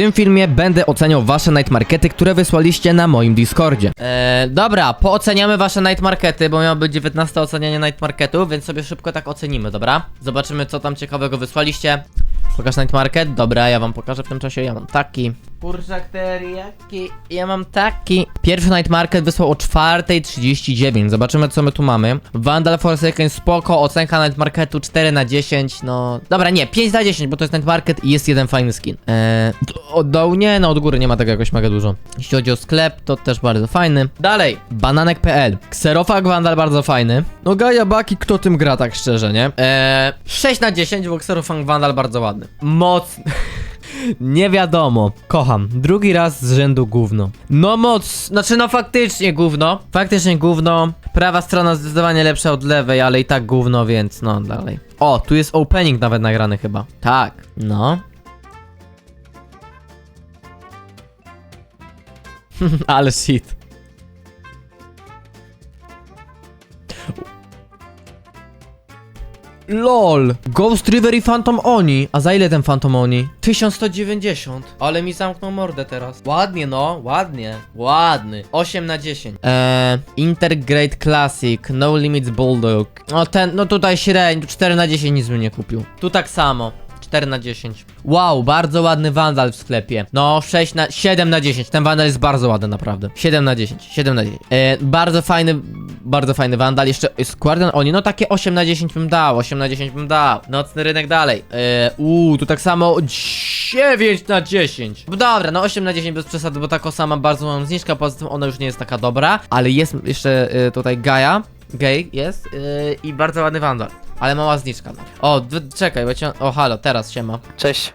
tym filmie będę oceniał wasze night markety, które wysłaliście na moim Discordzie. Eee, dobra, pooceniamy wasze night markety, bo miało być 19 ocenianie night marketu, więc sobie szybko tak ocenimy, dobra? Zobaczymy co tam ciekawego wysłaliście. Pokaż night market, dobra, ja wam pokażę w tym czasie, ja mam taki. Kurczak teriyaki, ja mam taki. Pierwszy night market wysłał o 4.39, zobaczymy co my tu mamy. Vandal Forsaken spoko, ocenka night marketu 4 na 10, no... Dobra, nie, 5 na 10, bo to jest night market i jest jeden fajny skin. Eee, od dołu nie, no od góry nie ma tego jakoś mega dużo. Jeśli chodzi o sklep, to też bardzo fajny. Dalej, bananek.pl, Xerofag Vandal bardzo fajny. No Gaia Baki, kto tym gra tak szczerze, nie? Eee, 6 na 10, bo Xerofag Vandal bardzo ładny. Mocny. Nie wiadomo. Kocham. Drugi raz z rzędu gówno. No moc, znaczy no faktycznie gówno. Faktycznie gówno. Prawa strona zdecydowanie lepsza od lewej, ale i tak gówno, więc no dalej. O, tu jest opening nawet nagrany chyba. Tak. No. ale shit. LOL! Ghost River i Phantom Oni. A za ile ten Phantom Oni? 1190. Ale mi zamknął mordę teraz. Ładnie no, ładnie. Ładny. 8 na 10. Eee, Intergrade Classic, No Limits Bulldog. No ten, no tutaj średnio, 4 na 10 nic bym nie kupił. Tu tak samo. 4 na 10. Wow, bardzo ładny Vandal w sklepie. No, 6 na 7 na 10. Ten Vandal jest bardzo ładny, naprawdę. 7 na 10. 7 na 10. E, bardzo fajny, bardzo fajny Vandal. Jeszcze Squadron Oni, no takie 8 na 10 bym dał. 8 na 10 bym dał. Nocny rynek dalej. E, uuu, tu tak samo 9 na 10. No Dobra, no 8 na 10 bez przesady, bo ta kosa ma bardzo małą zniżkę. Poza tym ona już nie jest taka dobra. Ale jest jeszcze e, tutaj Gaia. Gay jest e, i bardzo ładny Vandal. Ale mała zniżka. O, czekaj, bo cię... O, halo, teraz się ma. Cześć.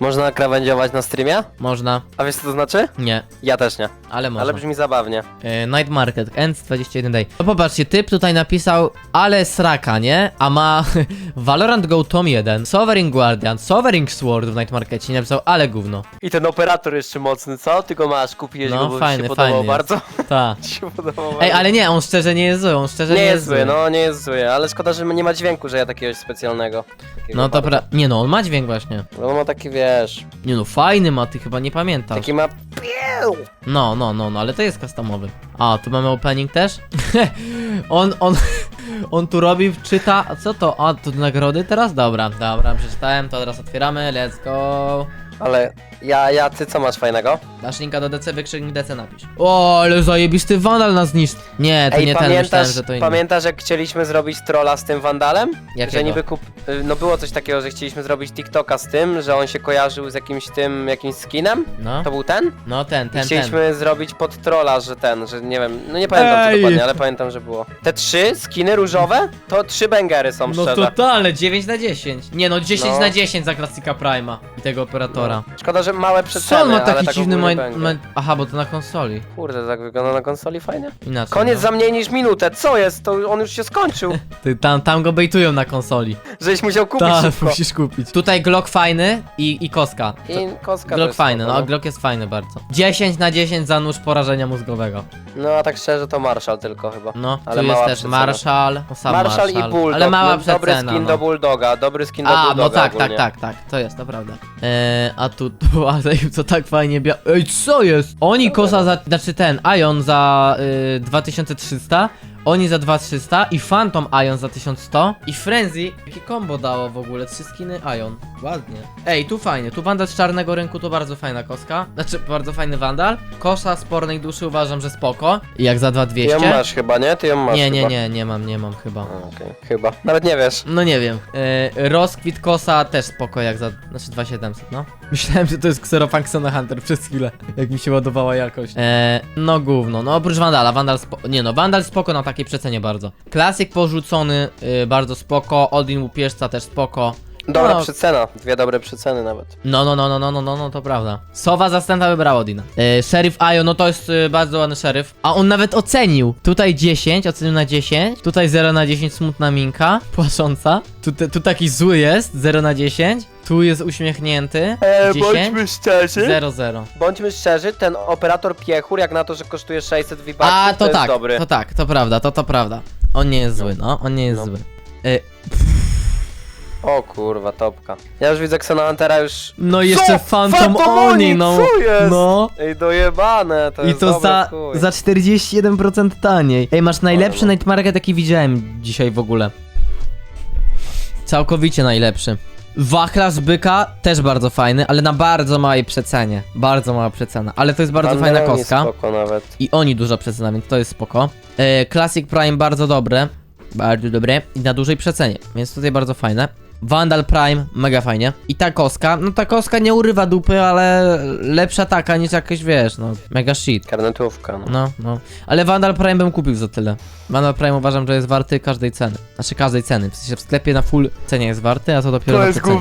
Można krawędziować na streamie? Można. A wiesz co to znaczy? Nie, Ja też nie. ale można. Ale brzmi zabawnie. E, Night Market, Ends 21 Day. No popatrzcie, typ tutaj napisał, ale sraka, nie? A ma Valorant Go Tom 1, Sovereign Guardian, Sovereign Sword w Night Markecie i napisał, ale gówno. I ten operator jeszcze mocny, co? Ty go masz, kupiłeś No, go, bo fajny, ci się podobał fajny bardzo. Ta. Ci się podobał Ej, bardzo. ale nie, on szczerze nie jest zły, on szczerze Nie jest zły, zły. no nie jest zły, ale szkoda, że nie ma dźwięku, że ja takiegoś specjalnego. Takiego No to pra... Nie no, on ma dźwięk właśnie. No ma taki, wiesz, Nie no, fajny ma, ty chyba nie pamiętasz. taki ma... No, no, no, no, ale to jest customowy. A, tu mamy opening też? on, on, on tu robi, czyta, a co to? A, tu nagrody teraz? Dobra, dobra, przeczytałem, to teraz otwieramy, let's go. Ale ja, ja, ty co masz fajnego? Dasz linka do DC, wykrzyknik DC napisz. O, ale zajebisty Vandal nas niszczy. Nie, to Ej, nie ten, myślałem, że to inny. pamiętasz jak chcieliśmy zrobić trolla z tym Wandalem? Jakiego? Że niby kup... y, No było coś takiego, że chcieliśmy zrobić TikToka z tym, że on się kojarzył z jakimś tym, jakimś skinem? No, To był ten? no ten, I ten, ten. chcieliśmy zrobić pod trolla, że ten, że nie wiem, no nie pamiętam Ej! co dokładnie, ale pamiętam, że było. Te trzy skiny różowe, to trzy bangery są No szczerze. totalne, 9 na 10. Nie no, 10 No. na 10 za klasyka Prima i tego operatora. Szkoda, że małe Co przeceny, on ma ale taki tak dziwny mind. Aha, bo to na konsoli. Kurde, tak wygląda na konsoli fajnie. Inaczej. Koniec no. za mniej niż minutę, co jest? To on już się skończył. Ty, tam, tam go bejtują na konsoli. Żeś musiał kupić Tak, szybko. musisz kupić. Tutaj Glock fajny i, i koska. To- I koska Glock fajny, spoko, no Glock jest fajny bardzo. 10 na 10 za nóż porażenia mózgowego. No a tak szczerze to Marshall tylko chyba. No, Ale tu jest mała też przecena. Marshall, o sam Marshall, Marshall, i Bulldog, ale mała no, dobry przecena, skin no. do Bulldoga, dobry skin do A, Bulldoga no tak, tak, ogólnie. tak, tak, to jest, to prawda. Eee, a tu, tu ale co tak fajnie bia... Ej, co jest? Oni kosa za, znaczy ten, Ion za y, 2300, oni za 2300 i Phantom Ion za 1100 i Frenzy, jakie combo dało w ogóle, trzy skiny Ion, ładnie. Ej, tu fajnie, tu Vandal z czarnego rynku to bardzo fajna koska, znaczy bardzo fajny Vandal. Kosa spornej duszy uważam, że spoko, I jak za Ty ją 2200. masz chyba, nie? Ty ją masz Nie, nie, chyba. nie, nie mam, nie mam chyba. A, Okej, chyba. Nawet nie wiesz. No nie wiem. E, rozkwit kosa też spoko jak za. Znaczy 2700, no. Myślałem, że to jest Xeropunk Sona Hunter przez chwilę, jak mi się ładowała jakość. E, no gówno, no oprócz Vandala, Vandal spo... Nie no, Vandal spoko na takiej przecenie bardzo. Klasyk porzucony, y, bardzo spoko, Odin Łupieżca też spoko. Dobra No. przycena, dwie dobre przyceny nawet. No, no, no, no, no, no, no, no, to prawda. Sowa zastępna wybrała Odina. E, Sheriff Ayo, no to jest y, bardzo ładny szeryf. A on nawet ocenił. Tutaj 10, ocenił na 10. Tutaj 0 na 10, smutna minka, płacząca. Tu, te, tu taki zły jest, 0 na 10. Tu jest uśmiechnięty, 10. szczerzy. 0, 0. Bądźmy szczerzy, ten operator piechur, jak na to, że kosztuje 600 V-Bucksów, A, to, to jest tak, dobry. to tak, to prawda, to to prawda. On nie jest zły, no, on nie jest No. zły. E, O kurwa, topka. Ja już widzę Xenohuntera już... No i jeszcze Co? Phantom, Oni, no. co jest? No. Ej, dojebane, to I jest to za, chuj. za 41% taniej. Ej, masz najlepszy night market jaki widziałem dzisiaj w ogóle. Całkowicie najlepszy. Wachlarz byka też bardzo fajny, ale na bardzo małej przecenie. Bardzo mała przecena, ale to jest bardzo fajna Banderoni kostka. spoko nawet. I oni duża przecena, więc to jest spoko. E, Classic Prime bardzo dobre. Bardzo dobre. I na dużej przecenie, więc tutaj bardzo fajne. Vandal Prime, mega fajnie. I ta koska, no ta koska nie urywa dupy, ale lepsza taka niż jakaś, wiesz, no, mega shit. Karnetówka, no. No, no. Ale Vandal Prime bym kupił za tyle. Vandal Prime uważam, że jest warty każdej ceny. Znaczy każdej ceny. W sensie w sklepie na full cenie jest warty, a to dopiero na przecenie.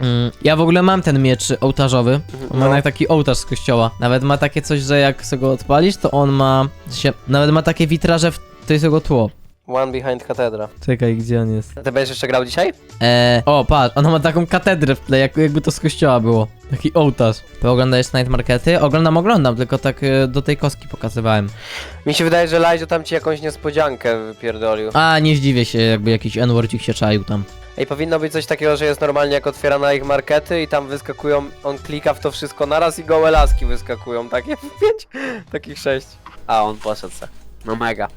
Mm, ja w ogóle mam ten miecz ołtarzowy. On ma No. jak taki ołtarz z kościoła. Nawet ma takie coś, że jak sobie go odpalisz, to on ma. sensie, Nawet ma takie witraże, w... to jest jego tło. One behind Cathedra. Czekaj, gdzie on jest? A Ty będziesz jeszcze grał dzisiaj? Eee, o, patrz, ona ma taką katedrę w tle, jak, jakby to z kościoła było. Taki ołtarz. Ty oglądałeś Night Markety? Oglądam, oglądam, tylko tak e, do tej koski pokazywałem. Mi się wydaje, że Lajzo tam ci jakąś niespodziankę wypierdolił. A, nie zdziwię się, jakby jakiś N-wordzik się czaił tam. Ej, powinno być coś takiego, że jest normalnie jak otwiera na ich markety i tam wyskakują, on klika w to wszystko naraz i gołe laski wyskakują, takie pięć, takich sześć. A, on poszedł se. No mega.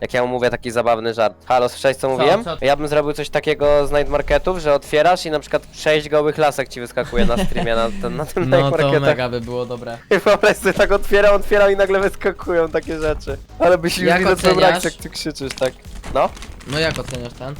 Jak ja mu mówię taki zabawny żart. Halo, słyszałeś co mówiłem? co? Ja bym zrobił coś takiego z night marketów, że otwierasz i na przykład sześć gołych lasek ci wyskakuje na streamie na, ten, na tym No night to marketach. mega by było dobre. I wyobraź sobie, tak otwieram, otwieram i nagle wyskakują takie rzeczy. Ale byś już Jak twoją oceniasz? reakcję, jak ty krzyczysz, tak. No, No jak oceniasz ten?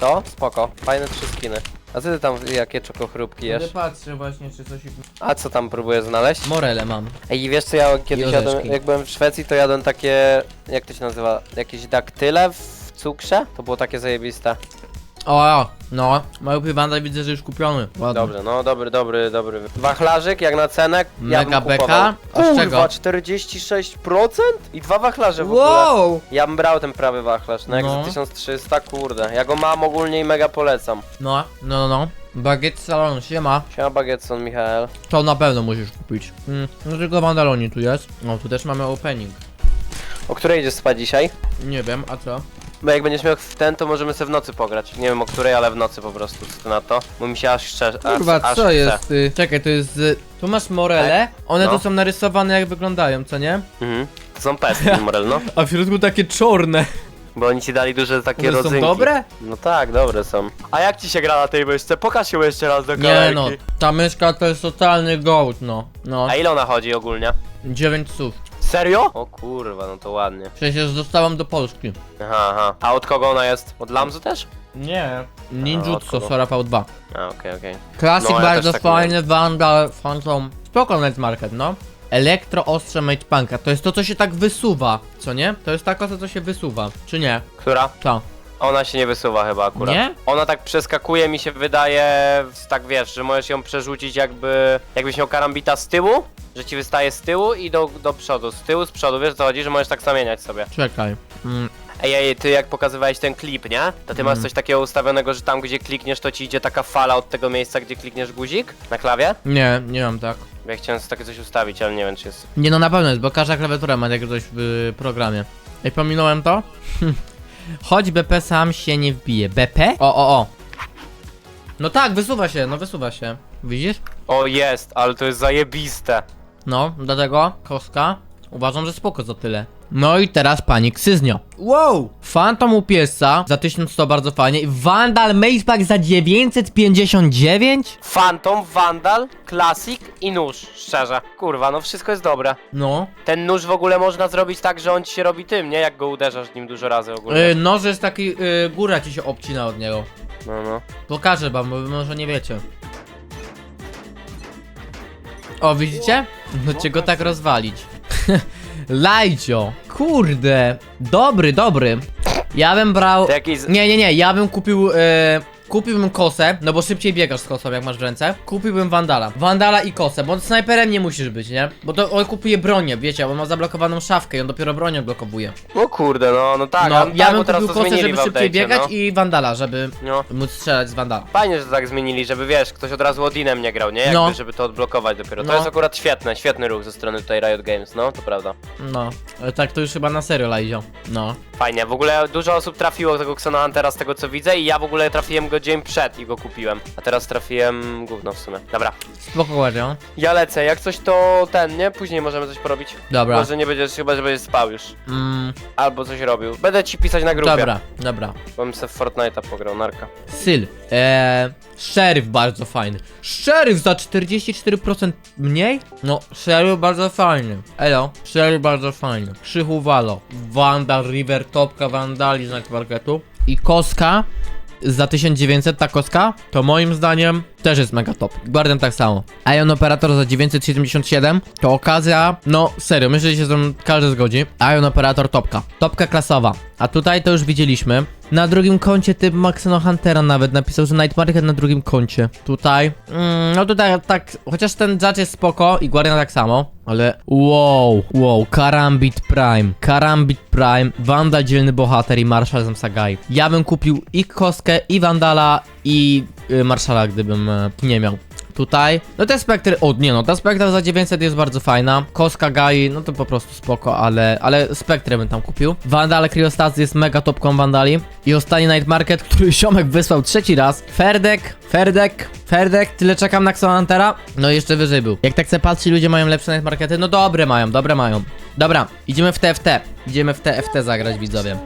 to spoko. Fajne trzy skiny. A ty tam jakie czokochrupki jesz? patrzę właśnie, czy coś... A co tam próbuję znaleźć? Morele mam. Ej, wiesz co ja kiedyś I jadłem, jak byłem w Szwecji, to jadłem takie, jak to się nazywa, jakieś daktyle w cukrze? To było takie zajebiste. O, no, mały pywanda widzę, że już kupiony. Ładny. Dobrze, no dobry, dobry, dobry. Wachlarzyk jak na cenę, ja Mega beka? A z czego? Kurwa, 46%? I dwa wachlarze w ogóle. Wow! Ja bym brał ten prawy wachlarz, no jak No. za 1300, kurde. Ja go mam ogólnie i mega polecam. No, no, no, no. Bagiet salon, siema. Siema Bagetson, Michael. To na pewno musisz kupić. Mm, no tylko Wandaloni tu jest. No, tu też mamy opening. O której idziesz spać dzisiaj? Nie wiem, a co? Bo jak będziesz miał w ten, to możemy sobie w nocy pograć. Nie wiem o której, ale w nocy po prostu, co ty na to? Bo mi się aż szczerze, Kurwa, aż co chce. jest? Y, czekaj, to jest... Y, tu masz morele, one No. tu są narysowane jak wyglądają, co nie? Mhm. To są pestki, Morel, no. A w środku takie czorne. Bo oni ci dali duże takie One są rodzynki. dobre? No tak, dobre są. A jak ci się gra na tej myszce? Pokaż ją jeszcze raz do Nie no, ta myszka to jest totalny gołd, no. No, A ile ona chodzi ogólnie? 9 słów. Serio? O kurwa, no to ładnie. Przecież dostałam do Polski. Aha, aha. A od kogo ona jest? Od Lamzu też? Nie. Ninjutsu, kogo? Sora V2. A, okej, okej. Classic No, ja bardzo też tak fajny, Vandal, Phantom. Spoko Night Market, no. Elektro ostrze Mate Punka. To jest to, co się tak wysuwa, co nie? To jest taka, co się wysuwa. Czy nie? Która? To. Ona się nie wysuwa chyba akurat. Nie? Ona tak przeskakuje, mi się wydaje, tak wiesz, że możesz ją przerzucić jakby, jakbyś miał karambita z tyłu, że ci wystaje z tyłu i do, do przodu, z tyłu, z przodu, wiesz o co chodzi, że możesz tak zamieniać sobie. Czekaj. Mm, Ej, ej, ty jak pokazywałeś ten klip, nie? To ty masz Mm. coś takiego ustawionego, że tam gdzie klikniesz, to ci idzie taka fala od tego miejsca, gdzie klikniesz guzik na klawie? nie, nie mam tak. Bo ja chciałem sobie takie coś ustawić, ale nie wiem czy jest... Nie no na pewno jest, bo każda klawiatura ma takie coś w y, programie. Ej, pominąłem to? Choć BP sam się nie wbije. BP? O, o, o. No tak, wysuwa się, no wysuwa się. Widzisz? O, jest, ale to jest zajebiste. No, dlatego kostka uważam, że spoko za tyle. No i teraz pani Ksyznio. Wow! Phantom u piesa za 1100 bardzo fajnie. i Vandal Macepack za 959? Phantom, Vandal, Classic i nóż, szczerze. Kurwa, no wszystko jest dobre. No. Ten nóż w ogóle można zrobić tak, że on ci się robi tym, nie? Jak go uderzasz nim dużo razy ogólnie. Yy, noż jest taki, yy, góra ci się obcina od niego. No, no. Pokażę wam, bo wy może nie wiecie. O, widzicie? Możecie go tak rozwalić. Lajcio! Kurde! Dobry, dobry. Ja bym brał... To jakiś... Nie, nie, nie, ja bym kupił... E... Kupiłbym kosę, no bo szybciej biegasz z kosą jak masz w ręce. Kupiłbym Wandala. Wandala i kosę, bo snajperem nie musisz być, nie? Bo to on kupuje bronię, wiecie, on ma zablokowaną szafkę i on dopiero bronię odblokowuje. No kurde, no, no tak, no, a, ja tak, bym bo teraz kupił to kosę, żeby szybciej biegać no. i Wandala, żeby No. móc strzelać z Wandala. Fajnie, że to tak zmienili, żeby wiesz, ktoś od razu Odinem nie grał, nie? Jakby, No. żeby to odblokować dopiero. To No. jest akurat świetne, świetny ruch ze strony tutaj Riot Games, no, to prawda. No, tak to już chyba na serio lajzio. No. Fajnie, w ogóle dużo osób trafiło tego Xenohuntera z tego co widzę i ja w ogóle trafiłem go dzień przed i go kupiłem. A teraz trafiłem gówno w sumie. Dobra. Spoko, Guardian. Ja lecę, jak coś to ten, nie? Później możemy coś porobić. Dobra. Może nie będziesz, chyba że będziesz spał już. Mm, Albo coś robił. Będę ci pisać na grupie. dobra, dobra. Bo bym sobie w Fortnite'a pograł, narka. Syl. Eee, szeryf bardzo fajny. Szeryf za 44% mniej? No, szeryf bardzo fajny. Elo, szeryf bardzo fajny. Krzychu Walo. Wanda, River, Topka, Vandali z Night Marketu. I Koska za 1900, ta koska, to moim zdaniem też jest mega top. Guardian tak samo. Ion Operator za 977, to okazja, no serio, myślę, że się z tym każdy zgodzi. Ion Operator topka. Topka klasowa. A tutaj to już widzieliśmy. Na drugim koncie typ Maxeno Huntera nawet napisał, że Night Market na drugim koncie. Tutaj, mm, no tutaj tak, chociaż ten judge jest spoko i Guardian tak samo, ale wow, wow, Karambit Prime, Karambit Prime, Wanda dzielny bohater i Marshall Zamsagai. Ja bym kupił i Koskę, i Wandala, i y, Marszala, gdybym y, nie miał. Tutaj, no te spektry, o nie no, ta spektra za 900 jest bardzo fajna. Koska Gai, no to po prostu spoko, ale, ale spektrę bym tam kupił. Vandal Kryostas jest mega topką Vandali. I ostatni Night Market, który ziomek wysłał trzeci raz. Ferdek, Ferdek, Ferdek, tyle czekam na Xonantera. No jeszcze wyżej był. Jak tak se patrzy, ludzie mają lepsze Night Markety, no dobre mają, dobre mają. Dobra, idziemy w TFT. Idziemy w TFT zagrać, widzowie.